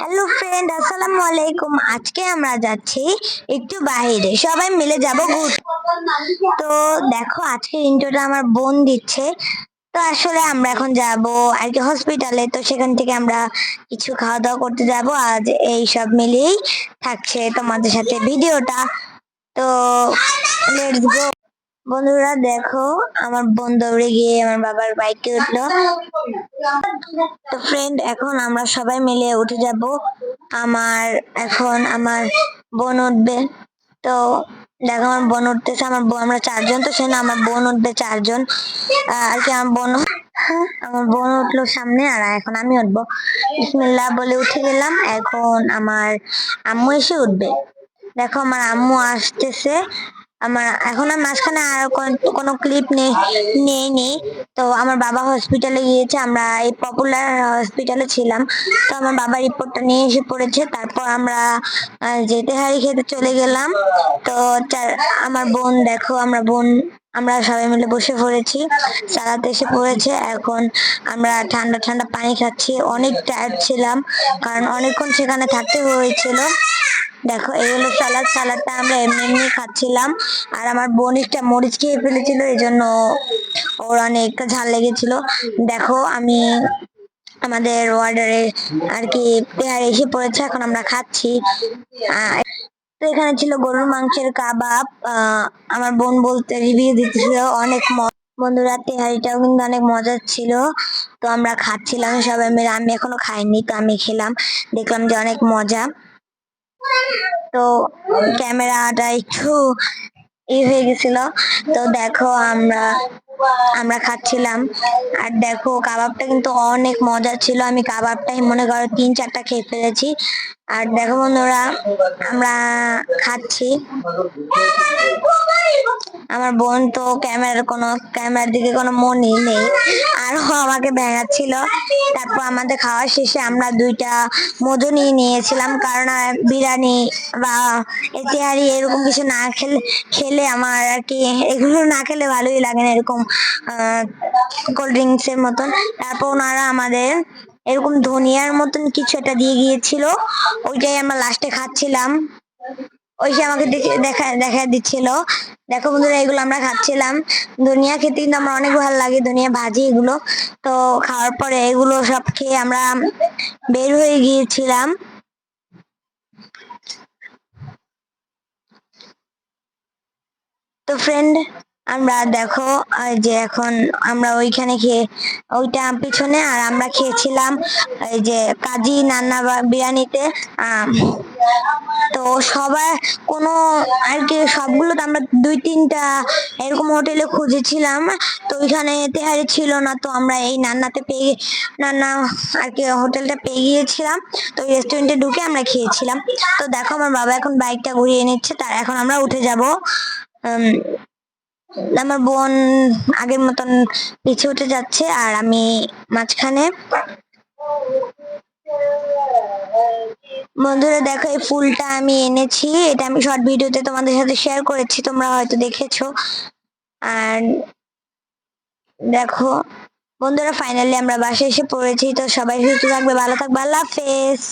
Hello friend আসসালামু আলাইকুম আজকে আমরা যাচ্ছি একটু বাইরে। সবাই মিলে যাব ঘুরতে। তো দেখো, আজকে ইন্টারটা আমার বোন দিচ্ছে। তো আসলে আমরা এখন যাব আর কি হসপিটালে তো সেখান থেকে আমরা কিছু খাওয়া দাওয়া করতে যাব। আজ এই সব মিলিয়েই থাকছে তোমাদের সাথে ভিডিওটা। তো লেটস গো বন্ধুরা দেখো, আমার বোন দৌড়ে গিয়ে আমার বাবার বাইকে উঠল। তো ফ্রেন্ড এখন আমরা সবাই মিলে উঠে যাব। আমার এখন আমার বোন উঠবে। তো দেখো, আমার বোন উঠতেছে, আমার বোন আমরা চারজন, তো সেখানে আমার বোন উঠবে চারজন। আর কি, আমার বোন আমার বোন উঠল সামনে, আর এখন আমি উঠবো। বিসমিল্লাহ বলে উঠে গেলাম। এখন আমার আম্মু এসে উঠবে। দেখো, আমার আম্মু আসতেছে। আমার, এখন আর মাঝখানে আর কোনো ক্লিপ নেই নেই তো আমার বাবা হসপিটালে গিয়েছে, আমরা এই পপুলার হসপিটালে ছিলাম। তো আমার বাবা রিপোর্টটা নিয়ে এসে পড়েছে, তারপর আমরা যেতে হারি খেতে চলে গেলাম। তো আমার বোন, দেখো, আমরা বোন, আমরা সবাই মিলে বসে পড়েছি চালাতে এসে পড়েছে। এখন আমরা ঠান্ডা ঠান্ডা পানি খাচ্ছি। অনেক টায়ার্ড ছিলাম, কারণ অনেকক্ষণ সেখানে থাকতে হয়েছিল। দেখো এই হলো সালাদ সালাদটা আমরা এমনি এমনি খাচ্ছিলাম। আর আমার বোন একটা মরিচ খেয়ে ফেলেছিল এই জন্য ওর অনেক ঝাল লেগেছিল। দেখো, আমি আমাদের ওয়ার্ডারে আর কি পেয়ার এসে পড়েছে, এখন আমরা খাচ্ছি। তো এখানে ছিল গরুর মাংসের কাবাব। আমার বোন বলতে রিভিউ দিতেছিল, অনেক বন্ধুরা, তেহারিটাও কিন্তু অনেক মজার ছিল। তো আমরা খাচ্ছিলাম সবাই মিলে, আমি এখনও খাইনি, তো আমি খেলাম। দেখলাম যে অনেক মজা। তো ক্যামেরাটা একটু ই হয়ে গেছিল। তো দেখো আমরা আমরা খাচ্ছিলাম। আর দেখো কাবাবটা কিন্তু অনেক মজা ছিল। আমি কাবাবটাই মনে করো তিন চারটা খেয়ে ফেলেছি। আর দেখো বন্ধুরা, আমরা খাচ্ছি। আমার বোন তো ক্যামেরার কোনো, ক্যামেরার দিকে কোনো মনই নেই। আরও আমাকে ভেঙাচ্ছিল। তারপর আমাদের খাওয়া শেষে আমরা দুইটা মজু নিয়ে নিয়েছিলাম। কারণ বিরিয়ানি বা এতিহারি এরকম কিছু না খেলে খেলে আমার আর কি এগুলো না খেলে ভালোই লাগে না এরকম কোল্ড ড্রিঙ্কস এর মতন। তারপর ওনারা আমাদের এরকম ধনিয়ার মতন কিছু একটা দিয়ে গিয়েছিল। ওইটাই আমরা লাস্টে খাচ্ছিলাম। ওই সে আমাকে দেখে- দেখা দিচ্ছিল। দেখো বন্ধুরা, এগুলো আমরা খাচ্ছিলাম। ধনিয়া খেতে কিন্তু আমার অনেক ভালো লাগে ধনিয়া ভাজি এগুলো। তো খাওয়ার পরে এগুলো সব খেয়ে আমরা বের হয়ে গিয়েছিলাম। তো ফ্রেন্ড আমরা দেখো যে এখন আমরা ওইখানে খেয়ে, ওইটা পিছনে আর আমরা খেয়েছিলাম এই যে কাজী নান্না বিরিয়ানিতে তো সবার কোনো আর কি সবগুলো তো আমরা দুই তিনটা এরকম হোটেলে খুঁজেছিলাম। তো ওইখানে তেহারি ছিল না, তো আমরা এই নান্নাতে পেয়ে, নান্না আর কি হোটেলটা পেয়ে গিয়েছিলাম। তো রেস্টুরেন্টে ঢুকে আমরা খেয়েছিলাম। তো দেখো আমার বাবা এখন বাইকটা ঘুরিয়ে নিচ্ছে, তার এখন আমরা উঠে যাব। আমার বোন আগের মতন পিছু উঠে যাচ্ছে, আর আমি মাঝখানে বন্ধুরা, দেখো এই ফুলটা আমি এনেছি। এটা আমি শর্ট ভিডিওতে তোমাদের সাথে শেয়ার করেছি, তোমরা হয়তো দেখেছ। আর দেখো, বন্ধুরা ফাইনালি আমরা বাসায় এসে পড়েছি। তো সবাই সুস্থ থাকবে, ভালো থাকবে। আল্লাহ হাফেজ।